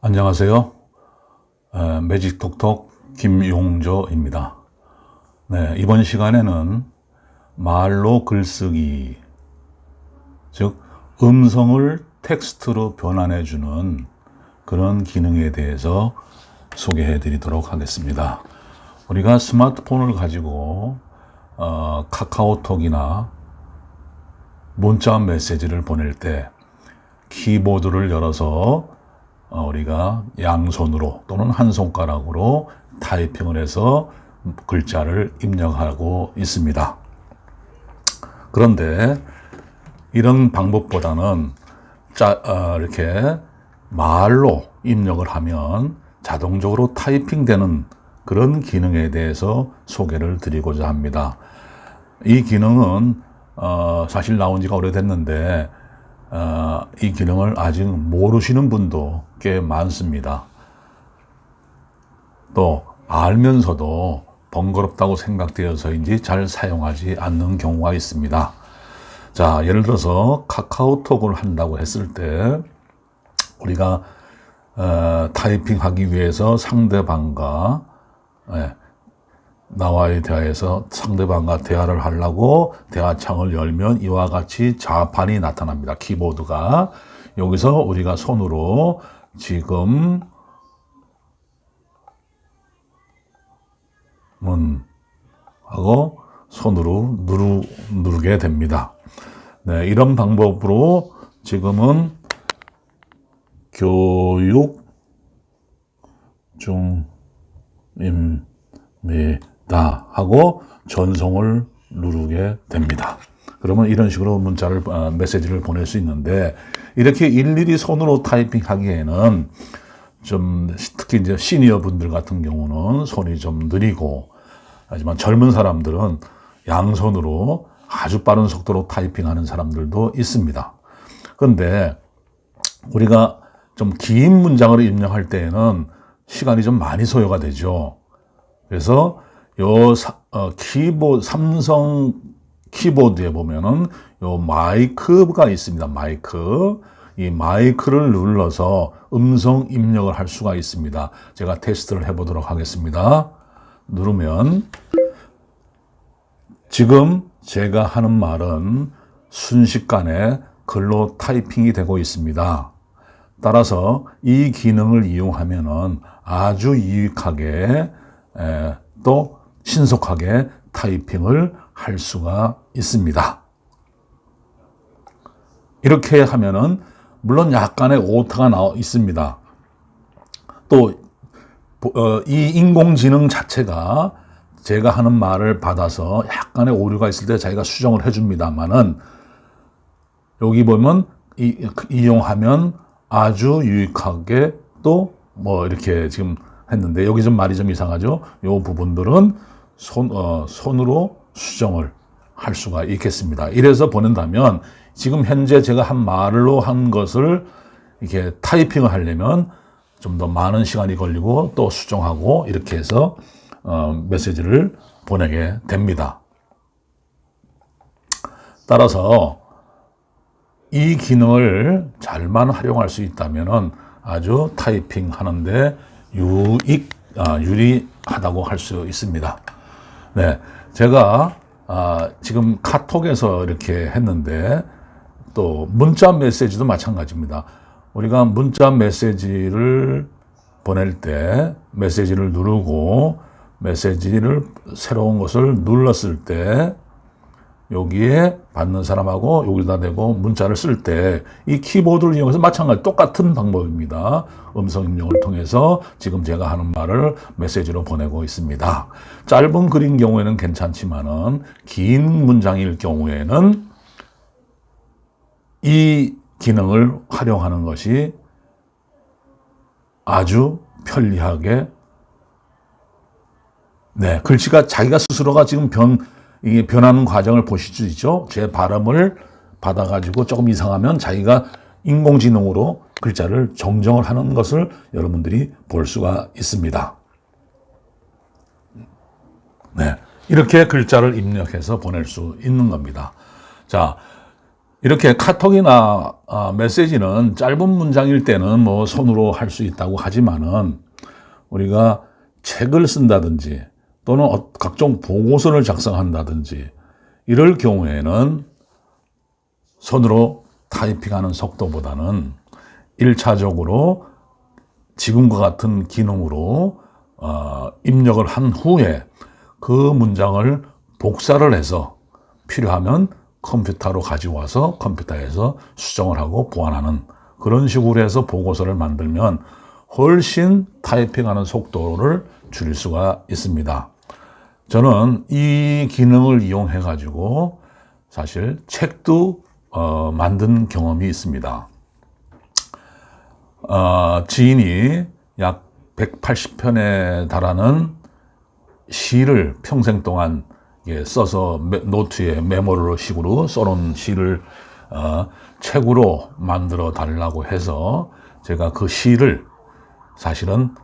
안녕하세요. 에, 매직톡톡 김용조입니다. 네, 이번 시간에는 말로 글쓰기, 즉 음성을 텍스트로 변환해주는 그런 기능에 대해서 소개해 드리도록 하겠습니다. 우리가 스마트폰을 가지고 어, 카카오톡이나 문자 메시지를 보낼 때 키보드를 열어서 어, 우리가 양손으로 또는 한 손가락으로 타이핑을 해서 글자를 입력하고 있습니다. 그런데 이런 방법보다는 짜, 어, 이렇게 말로 입력을 하면 자동적으로 타이핑되는 그런 기능에 대해서 소개를 드리고자 합니다. 이 기능은 어, 사실 나온 지가 오래됐는데 어, 이 기능을 아직 모르시는 분도 꽤 많습니다. 또 알면서도 번거롭다고 생각되어서인지 잘 사용하지 않는 경우가 있습니다. 자, 예를 들어서 카카오톡을 한다고 했을 때 우리가 어, 타이핑하기 위해서 상대방과 예, 나와의 대화에서 상대방과 대화를 하려고 대화창을 열면 이와 같이 자판이 나타납니다. 키보드가. 여기서 우리가 손으로 지금 문 하고 손으로 누르, 누르게 됩니다. 네, 이런 방법으로 지금은 교육 중입니다 하고 전송을 누르게 됩니다. 그러면 이런 식으로 문자를 어, 메시지를 보낼 수 있는데 이렇게 일일이 손으로 타이핑하기에는 좀 특히 이제 시니어 분들 같은 경우는 손이 좀 느리고 하지만 젊은 사람들은 양손으로 아주 빠른 속도로 타이핑하는 사람들도 있습니다. 그런데 우리가 좀 긴 문장을 입력할 때에는 시간이 좀 많이 소요가 되죠. 그래서 요 사, 어, 키보드 삼성 키보드에 보면은 요 마이크가 있습니다. 마이크. 이 마이크를 눌러서 음성 입력을 할 수가 있습니다. 제가 테스트를 해보도록 하겠습니다. 누르면 지금 제가 하는 말은 순식간에 글로 타이핑이 되고 있습니다. 따라서 이 기능을 이용하면은 아주 유익하게 에, 또 신속하게 타이핑을 할 수가 있습니다. 이렇게 하면은 물론 약간의 오타가 나와 있습니다. 또이 어, 인공지능 자체가 제가 하는 말을 받아서 약간의 오류가 있을 때 자기가 수정을 해줍니다만은 여기 보면 이, 이용하면 아주 유익하게 또 뭐 이렇게 지금 했는데 여기 좀 말이 좀 이상하죠. 요 부분들은 손, 어, 손으로 수정을 할 수가 있겠습니다. 이래서 보낸다면 지금 현재 제가 한 말로 한 것을 이렇게 타이핑을 하려면 좀 더 많은 시간이 걸리고 또 수정하고 이렇게 해서 어, 메시지를 보내게 됩니다. 따라서 이 기능을 잘만 활용할 수 있다면 아주 타이핑 하는데 유익, 아, 유리하다고 할 수 있습니다. 네. 제가, 아, 지금 카톡에서 이렇게 했는데 또 문자 메시지도 마찬가지입니다. 우리가 문자 메시지를 보낼 때 메시지를 누르고 메시지를 새로운 것을 눌렀을 때 여기에 받는 사람하고 여기다 대고 문자를 쓸 때 이 키보드를 이용해서 마찬가지 똑같은 방법입니다. 음성 입력을 통해서 지금 제가 하는 말을 메시지로 보내고 있습니다. 짧은 글인 경우에는 괜찮지만은 긴 문장일 경우에는 이 기능을 활용하는 것이 아주 편리하게 네, 글씨가 자기가 스스로가 지금 변 이게 변하는 과정을 보실 수 있죠. 제 발음을 받아가지고 조금 이상하면 자기가 인공지능으로 글자를 정정을 하는 것을 여러분들이 볼 수가 있습니다. 네. 이렇게 글자를 입력해서 보낼 수 있는 겁니다. 자, 이렇게 카톡이나 아, 메시지는 짧은 문장일 때는 뭐 손으로 할 수 있다고 하지만은 우리가 책을 쓴다든지 또는 어- 각종 보고서를 작성한다든지 이럴 경우에는 손으로 타이핑하는 속도보다는 일차적으로 지금과 같은 기능으로 어, 입력을 한 후에 그 문장을 복사를 해서 필요하면 컴퓨터로 가지고 와서 컴퓨터에서 수정을 하고 보완하는 그런 식으로 해서 보고서를 만들면 훨씬 타이핑하는 속도를 줄일 수가 있습니다. 저는 이 기능을 이용해 가지고 사실 책도 어, 만든 경험이 있습니다. 어, 지인이 약 180편에 달하는 시를 평생 동안 이게 써서 메- 노트에 메모를 식으로 써놓은 시를 어, 책으로 만들어 달라고 해서 제가 그 시를 사실은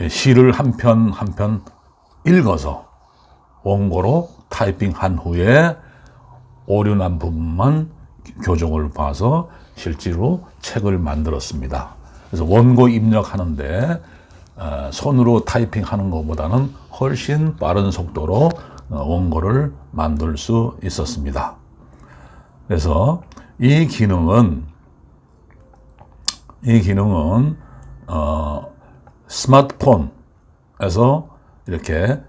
예, 시를 한편 한 편 읽어서 원고로 타이핑한 후에 오류난 부분만 교정을 봐서 실제로 책을 만들었습니다. 그래서 원고 입력하는데 어, 손으로 타이핑하는 것보다는 훨씬 빠른 속도로 어, 원고를 만들 수 있었습니다. 그래서 이 기능은 이 기능은 어, 스마트폰에서 이렇게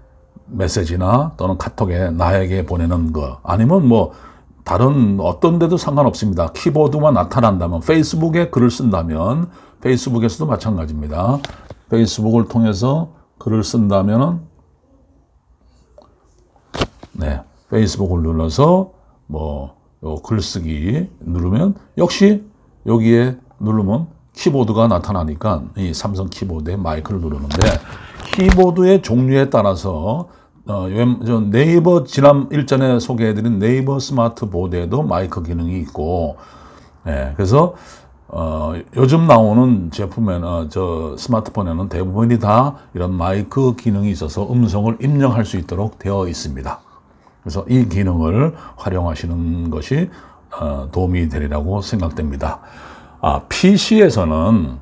메시지나 또는 카톡에 나에게 보내는 거 아니면 뭐 다른 어떤 데도 상관없습니다. 키보드만 나타난다면 페이스북에 글을 쓴다면 페이스북에서도 마찬가지입니다. 페이스북을 통해서 글을 쓴다면은 네, 페이스북을 눌러서 뭐요 글쓰기 누르면 역시 여기에 누르면 키보드가 나타나니까 이 삼성 키보드에 마이크를 누르는데 키보드의 종류에 따라서 어, 네이버 지난 일전에 소개해드린 네이버 스마트 보드에도 마이크 기능이 있고 예, 그래서 어, 요즘 나오는 제품에는 어, 저 스마트폰에는 대부분이 다 이런 마이크 기능이 있어서 음성을 입력할 수 있도록 되어 있습니다. 그래서 이 기능을 활용하시는 것이 어, 도움이 되리라고 생각됩니다. 아, PC에서는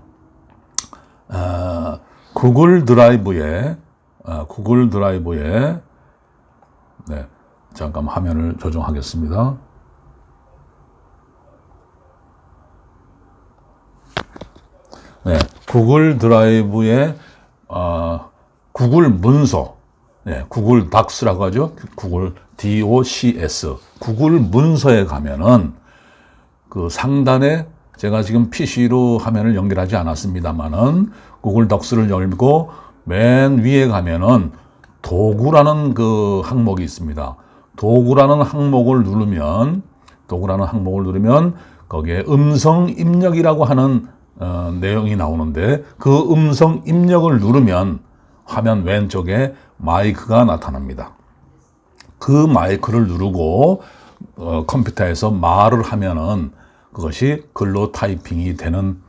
어, 구글 드라이브에 어, 구글 드라이브에 네, 잠깐 화면을 조정하겠습니다. 네, 구글 드라이브에 어, 구글 문서, 네, 구글 닥스라고 하죠. 구글 DOCS, 구글 문서에 가면은 그 상단에 제가 지금 PC로 화면을 연결하지 않았습니다만은 구글 덕스를 열고 맨 위에 가면은 도구라는 그 항목이 있습니다. 도구라는 항목을 누르면 도구라는 항목을 누르면 거기에 음성 입력이라고 하는 어, 내용이 나오는데 그 음성 입력을 누르면 화면 왼쪽에 마이크가 나타납니다. 그 마이크를 누르고 어, 컴퓨터에서 말을 하면은 그것이 글로 타이핑이 되는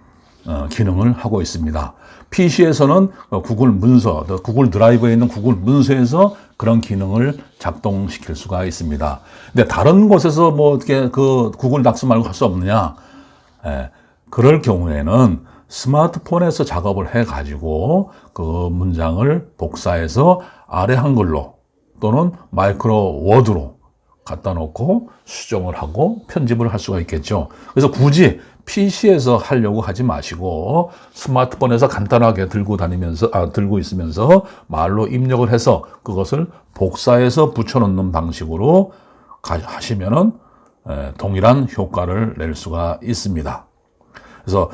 어, 기능을 하고 있습니다. PC에서는 구글 문서, 더 구글 드라이브에 있는 구글 문서에서 그런 기능을 작동시킬 수가 있습니다. 근데 다른 곳에서 뭐 어떻게 그 구글 닥스 말고 할 수 없느냐? 예, 그럴 경우에는 스마트폰에서 작업을 해 가지고 그 문장을 복사해서 아래 한글로 또는 마이크로 워드로 갖다 놓고 수정을 하고 편집을 할 수가 있겠죠. 그래서 굳이 PC에서 하려고 하지 마시고 스마트폰에서 간단하게 들고 다니면서 아 들고 있으면서 말로 입력을 해서 그것을 복사해서 붙여 놓는 방식으로 가- 하시면은 에, 동일한 효과를 낼 수가 있습니다. 그래서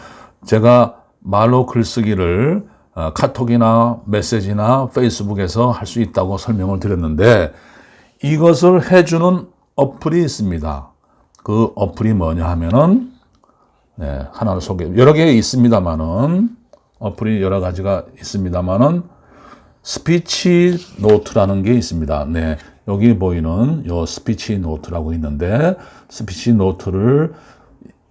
제가 말로 글쓰기를 어, 카톡이나 메시지나 페이스북에서 할 수 있다고 설명을 드렸는데 이것을 해주는 어플이 있습니다. 그 어플이 뭐냐 하면은 네, 하나를 소개 여러 개 있습니다만은 어플이 여러 가지가 있습니다만은 스피치 노트라는 게 있습니다. 네, 여기 보이는 요 스피치 노트라고 있는데 스피치 노트를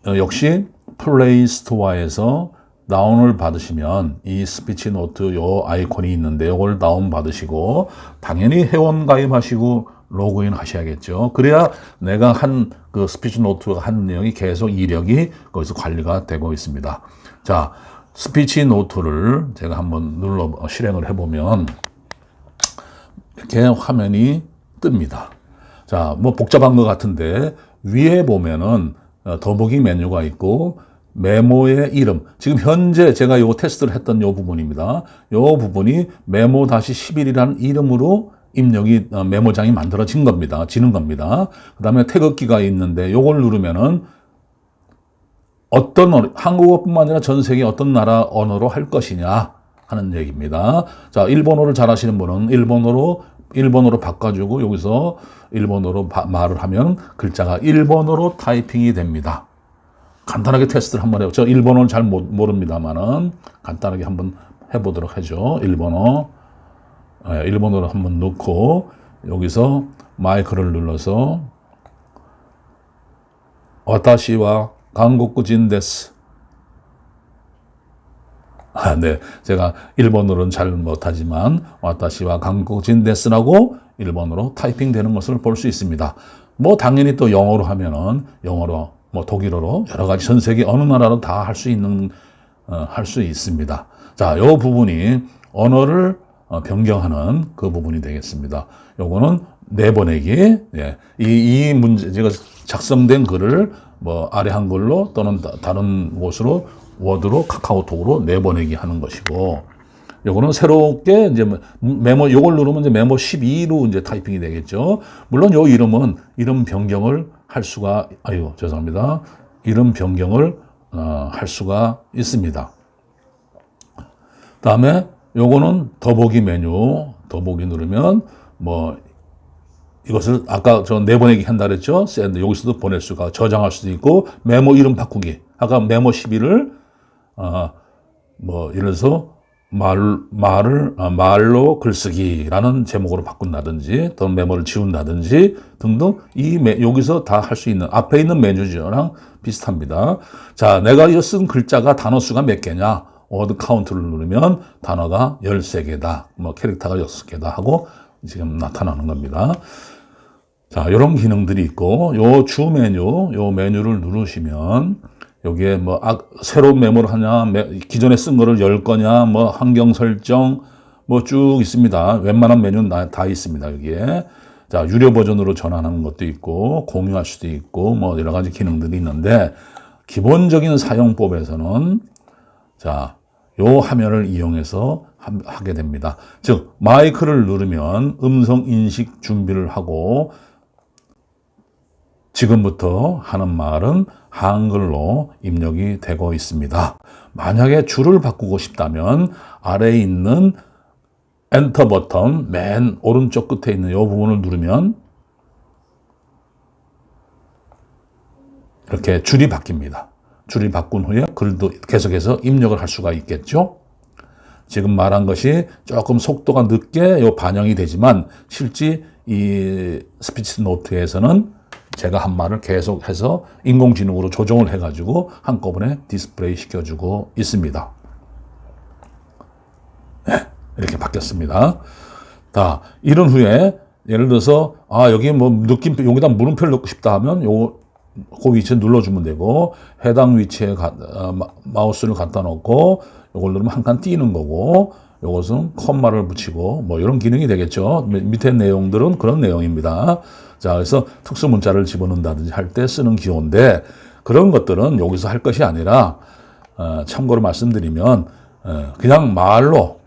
어, 역시 플레이 스토어에서 다운을 받으시면 이 스피치 노트 요 아이콘이 있는데 요걸 다운 받으시고 당연히 회원 가입하시고 로그인 하셔야겠죠. 그래야 내가 한 그 스피치 노트가 한 내용이 계속 이력이 거기서 관리가 되고 있습니다. 자, 스피치 노트를 제가 한번 눌러 실행을 해보면 이렇게 화면이 뜹니다. 자, 뭐 복잡한 것 같은데 위에 보면은 어, 더보기 메뉴가 있고 메모의 이름. 지금 현재 제가 요 테스트를 했던 요 부분입니다. 요 부분이 메모 다시 11이라는 이름으로 입력이 어, 메모장이 만들어진 겁니다. 지는 겁니다. 그 다음에 태극기가 있는데 요걸 누르면은 어떤 한국어뿐만 아니라 전 세계 어떤 나라 언어로 할 것이냐 하는 얘기입니다. 자, 일본어를 잘하시는 분은 일본어로 일본어로 바꿔주고 여기서 일본어로 바- 말을 하면 글자가 일본어로 타이핑이 됩니다. 간단하게 테스트를 한번 해요. 저 일본어는 잘 모, 모릅니다만은 간단하게 한번 해보도록 하죠. 일본어. 예, 일본어로 한번 넣고 여기서 마이크를 눌러서 와타시와 한국인 데스. 아, 네. 제가 일본어로는 잘 못하지만 와타시와 한국인 데스라고 일본어로 타이핑 되는 것을 볼 수 있습니다. 뭐 당연히 또 영어로 하면은 영어로 뭐 독일어로 여러 가지 전 세계 어느 나라로 다 할 수 있는 어, 할 수 있습니다. 자, 요 부분이 언어를 어, 변경하는 그 부분이 되겠습니다. 요거는 내보내기. 예. 이, 이 문제, 제가 작성된 글을 뭐 아래 한글로 또는 다- 다른 곳으로 워드로 카카오톡으로 내보내기 하는 것이고, 요거는 새롭게 이제 뭐 메모, 요걸 누르면 이제 메모 12로 이제 타이핑이 되겠죠. 물론 요 이름은 이름 변경을 할 수가, 아유, 죄송합니다. 이름 변경을, 어, 할 수가 있습니다. 다음에 요거는 더보기 메뉴, 더보기 누르면 뭐 이것을 아까 저 내보내기 한다 그랬죠? 샌드 여기서도 보낼 수가 저장할 수도 있고 메모 이름 바꾸기. 아까 메모 12를 어뭐 예를 들어서 말 말을 아, 말로 글쓰기라는 제목으로 바꾼다든지 또는 메모를 지운다든지 등등 이 메, 여기서 다 할 수 있는 앞에 있는 메뉴랑 비슷합니다. 자, 내가 이거 쓴 글자가 단어 수가 몇 개냐? 워드 카운트를 누르면 단어가 13개다. 뭐 캐릭터가 6개다 하고 지금 나타나는 겁니다. 자, 이런 기능들이 있고, 요 주 메뉴, 요 메뉴를 누르시면, 여기에 뭐, 아, 새로운 메모를 하냐, 메- 기존에 쓴 거를 열 거냐, 뭐, 환경 설정, 뭐 쭉 있습니다. 웬만한 메뉴는 다, 다 있습니다, 여기에. 자, 유료 버전으로 전환하는 것도 있고, 공유할 수도 있고, 뭐, 여러 가지 기능들이 있는데, 기본적인 사용법에서는, 자, 요 화면을 이용해서 함- 하게 됩니다. 즉, 마이크를 누르면 음성 인식 준비를 하고, 지금부터 하는 말은 한글로 입력이 되고 있습니다. 만약에 줄을 바꾸고 싶다면 아래에 있는 엔터 버튼 맨 오른쪽 끝에 있는 이 부분을 누르면 이렇게 줄이 바뀝니다. 줄이 바꾼 후에 글도 계속해서 입력을 할 수가 있겠죠. 지금 말한 것이 조금 속도가 늦게 요 반영이 되지만 실제 이 스피치 노트에서는 제가 한 말을 계속해서 인공지능으로 조정을 해가지고 한꺼번에 디스플레이 시켜주고 있습니다. 네, 이렇게 바뀌었습니다. 자, 이런 후에 예를 들어서 아 여기 뭐 느낌 여기다 물음표를 넣고 싶다 하면 요 그 위치에 눌러주면 되고 해당 위치에 가, 어, 마- 마우스를 갖다 놓고 요걸 누르면 한 칸 띄는 거고 요것은 컴마를 붙이고 뭐 이런 기능이 되겠죠. 밑- 밑에 내용들은 그런 내용입니다. 자 그래서 특수 문자를 집어넣는다든지 할 때 쓰는 기호인데 그런 것들은 여기서 할 것이 아니라 어, 참고로 말씀드리면 어, 그냥 말로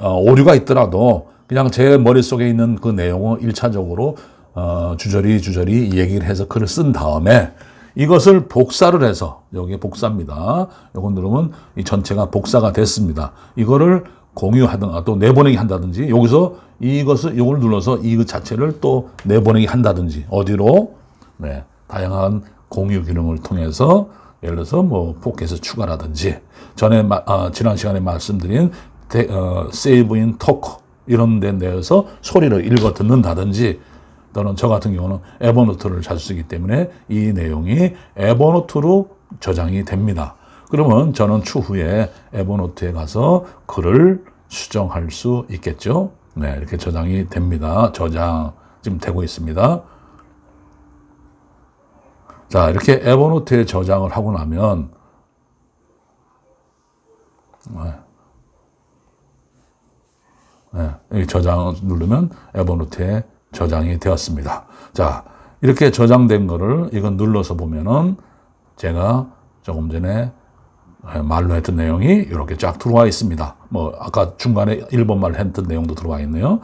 어, 오류가 있더라도 그냥 제 머릿속에 있는 그 내용을 일차적으로 어, 주저리 주저리 얘기를 해서 글을 쓴 다음에 이것을 복사를 해서 여기에 복사입니다. 요거 누르면 이 전체가 복사가 됐습니다. 이거를 공유하든가 또 내보내기 한다든지 여기서 이것을 이걸 눌러서 이 자체를 또 내보내기 한다든지 어디로 네, 다양한 공유 기능을 통해서 예를 들어서 뭐 포켓에 추가라든지 전에 마- 아, 지난 시간에 말씀드린 데, 어, 세이브인 토크 이런 데 내에서 소리를 읽어 듣는다든지 또는 저 같은 경우는 에버노트를 자주 쓰기 때문에 이 내용이 에버노트로 저장이 됩니다. 그러면 저는 추후에 에버노트에 가서 글을 수정할 수 있겠죠. 네, 이렇게 저장이 됩니다. 저장 지금 되고 있습니다. 자, 이렇게 에버노트에 저장을 하고 나면 네, 여기 저장 누르면 에버노트에 저장이 되었습니다. 자, 이렇게 저장된 거를 이건 눌러서 보면은 제가 조금 전에 말로 했던 내용이 이렇게 쫙 들어와 있습니다. 뭐 아까 중간에 일본말 했던 내용도 들어와 있네요.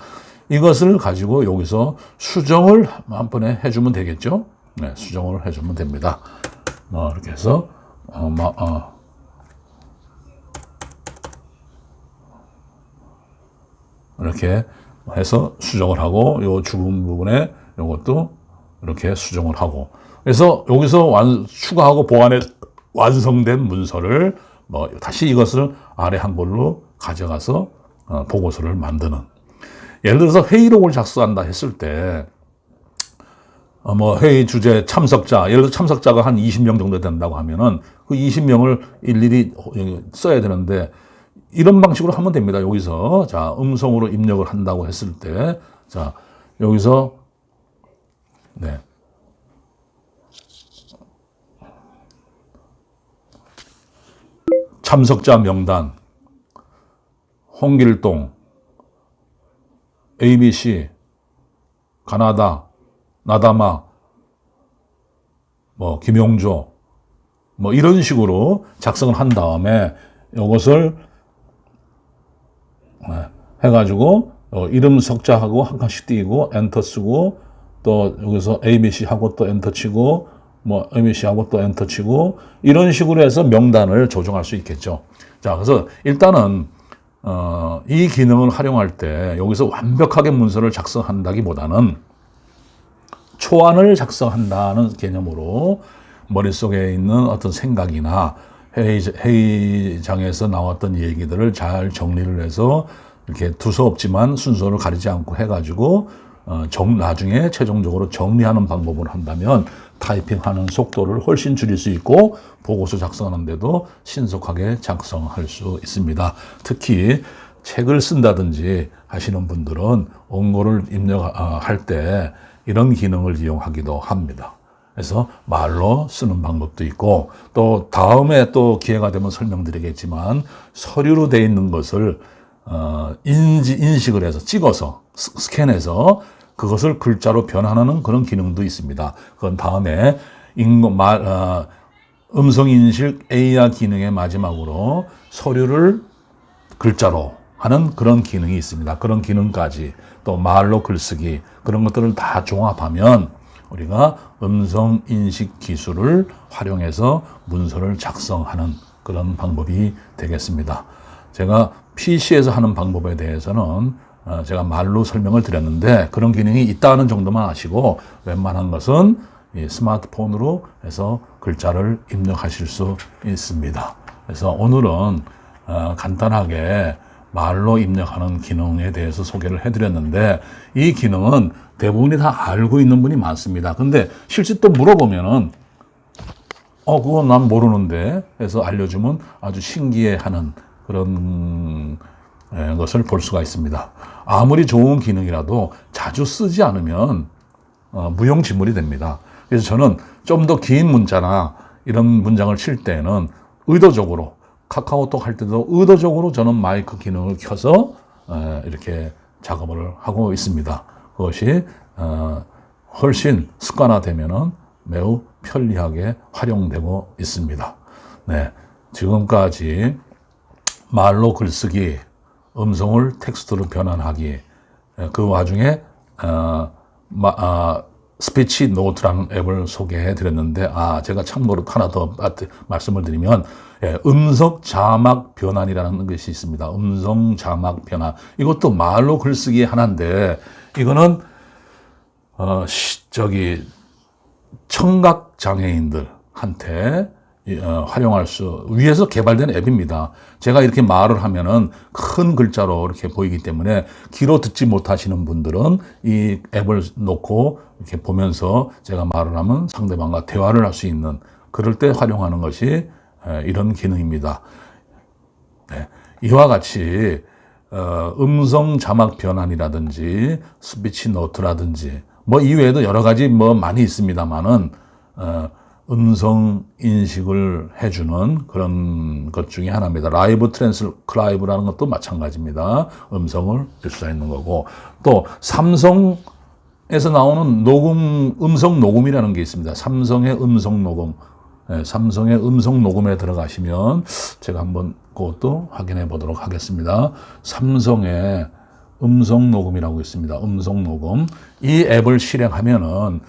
이것을 가지고 여기서 수정을 한 번에 해주면 되겠죠. 네, 수정을 해주면 됩니다. 뭐 이렇게 해서 어, 마, 어, 이렇게 해서 수정을 하고 요 죽은 부분에 요것도 이렇게 수정을 하고. 그래서 여기서 완, 추가하고 보완해 완성된 문서를 뭐 다시 이것을 아래 한글로 가져가서 어, 보고서를 만드는. 예를 들어서 회의록을 작성한다 했을 때 어, 뭐 회의 주제 참석자 예를 들어 참석자가 한 20명 정도 된다고 하면은 그 20명을 일일이 써야 되는데 이런 방식으로 하면 됩니다. 여기서. 자 음성으로 입력을 한다고 했을 때. 자 여기서. 네. 참석자 명단. 홍길동. ABC 가나다. 나다마. 뭐 김용조. 뭐 이런 식으로 작성을 한 다음에 이것을 네, 해가지고 어, 이름 석자하고 한 칸씩 띄고 엔터 쓰고 또 여기서 ABC 하고 또 엔터 치고 뭐 ABC 하고 또 엔터 치고 이런 식으로 해서 명단을 조정할 수 있겠죠. 자, 그래서 일단은 어, 이 기능을 활용할 때 여기서 완벽하게 문서를 작성한다기보다는 초안을 작성한다는 개념으로 머릿속에 있는 어떤 생각이나 회의, 회의 장에서 나왔던 얘기들을 잘 정리를 해서 이렇게 두서없지만 순서를 가리지 않고 해가지고 어, 정, 나중에 최종적으로 정리하는 방법을 한다면 타이핑하는 속도를 훨씬 줄일 수 있고 보고서 작성하는데도 신속하게 작성할 수 있습니다. 특히 책을 쓴다든지 하시는 분들은 원고를 입력할 때 이런 기능을 이용하기도 합니다. 그래서 말로 쓰는 방법도 있고 또 다음에 또 기회가 되면 설명드리겠지만 서류로 돼 있는 것을 어, 인지 인식을 해서 찍어서 스캔해서 그것을 글자로 변환하는 그런 기능도 있습니다. 그건 다음에 인공 말 어, 음성 인식 AR 기능의 마지막으로 서류를 글자로 하는 그런 기능이 있습니다. 그런 기능까지 또 말로 글쓰기 그런 것들을 다 종합하면 우리가 음성 인식 기술을 활용해서 문서를 작성하는 그런 방법이 되겠습니다. 제가 PC에서 하는 방법에 대해서는 어, 제가 말로 설명을 드렸는데 그런 기능이 있다는 정도만 아시고 웬만한 것은 스마트폰으로 해서 글자를 입력하실 수 있습니다. 그래서 오늘은 어, 간단하게 말로 입력하는 기능에 대해서 소개를 해드렸는데 이 기능은 대부분이 다 알고 있는 분이 많습니다. 근데 실제 또 물어보면은 어 그건 난 모르는데 해서 알려주면 아주 신기해하는 그런 예, 것을 볼 수가 있습니다. 아무리 좋은 기능이라도 자주 쓰지 않으면 어, 무용지물이 됩니다. 그래서 저는 좀 더 긴 문자나 이런 문장을 칠 때는 의도적으로 카카오톡 할 때도 의도적으로 저는 마이크 기능을 켜서 에, 이렇게 작업을 하고 있습니다. 그것이 어, 훨씬 습관화되면은 매우 편리하게 활용되고 있습니다. 네, 지금까지 말로 글쓰기, 음성을 텍스트로 변환하기, 그 와중에 어, 마, 아, 스피치 노트라는 앱을 소개해 드렸는데, 아, 제가 참고로 하나 더 말씀을 드리면, 예, 음성 자막 변환이라는 것이 있습니다. 음성 자막 변환. 이것도 말로 글쓰기 하나인데, 이거는, 어, 시, 저기, 청각 장애인들한테 어, 활용할 수 위해서 개발된 앱입니다. 제가 이렇게 말을 하면은 큰 글자로 이렇게 보이기 때문에 귀로 듣지 못하시는 분들은 이 앱을 놓고 이렇게 보면서 제가 말을 하면 상대방과 대화를 할 수 있는 그럴 때 활용하는 것이 이런 기능입니다. 네. 이와 같이 어, 음성 자막 변환이라든지 스피치 노트라든지 뭐 이외에도 여러 가지 뭐 많이 있습니다만은 어, 음성 인식을 해주는 그런 것 중에 하나입니다. 라이브 트랜스크라이브라는 것도 마찬가지입니다. 음성을 줄 수 있는 거고 또 삼성 에서 나오는 녹음 음성 녹음이라는 게 있습니다. 삼성의 음성 녹음. 예, 삼성의 음성 녹음에 들어가시면 제가 한번 그것도 확인해 보도록 하겠습니다. 삼성의 음성 녹음이라고 있습니다. 음성 녹음. 이 앱을 실행하면은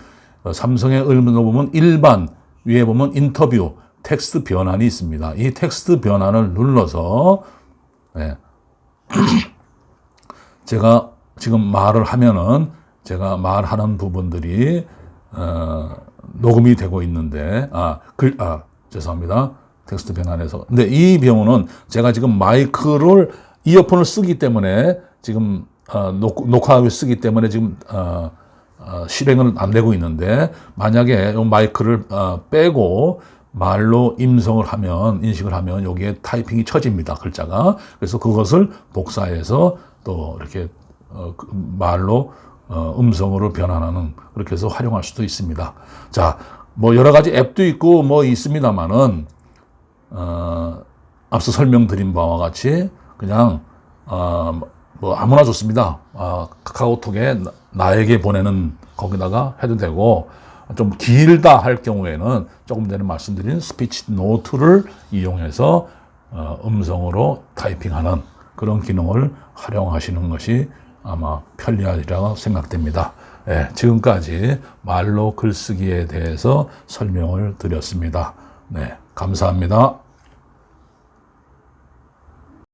어, 삼성의 음성 녹음은 일반 위에 보면 인터뷰 텍스트 변환이 있습니다. 이 텍스트 변환을 눌러서 예, 제가 지금 말을 하면은 제가 말하는 부분들이 어, 녹음이 되고 있는데 아, 글, 아 죄송합니다. 텍스트 변환해서. 근데 이 경우는 제가 지금 마이크를 이어폰을 쓰기 때문에 지금 어, 녹, 녹화하고 쓰기 때문에 지금 어, 어, 실행은 안 되고 있는데 만약에 이 마이크를 어, 빼고 말로 임성을 하면 인식을 하면 여기에 타이핑이 쳐집니다 글자가 그래서 그것을 복사해서 또 이렇게 어, 그 말로 어, 음성으로 변환하는 그렇게 해서 활용할 수도 있습니다. 자, 뭐 여러 가지 앱도 있고 뭐 있습니다만은 어, 앞서 설명드린 바와 같이 그냥 어, 뭐 아무나 좋습니다. 아, 카카오톡에 나- 나에게 보내는 거기다가 해도 되고 좀 길다 할 경우에는 조금 전에 말씀드린 스피치 노트를 이용해서 어, 음성으로 타이핑하는 그런 기능을 활용하시는 것이 아마 편리하리라고 생각됩니다. 예, 지금까지 말로 글쓰기에 대해서 설명을 드렸습니다. 네, 감사합니다.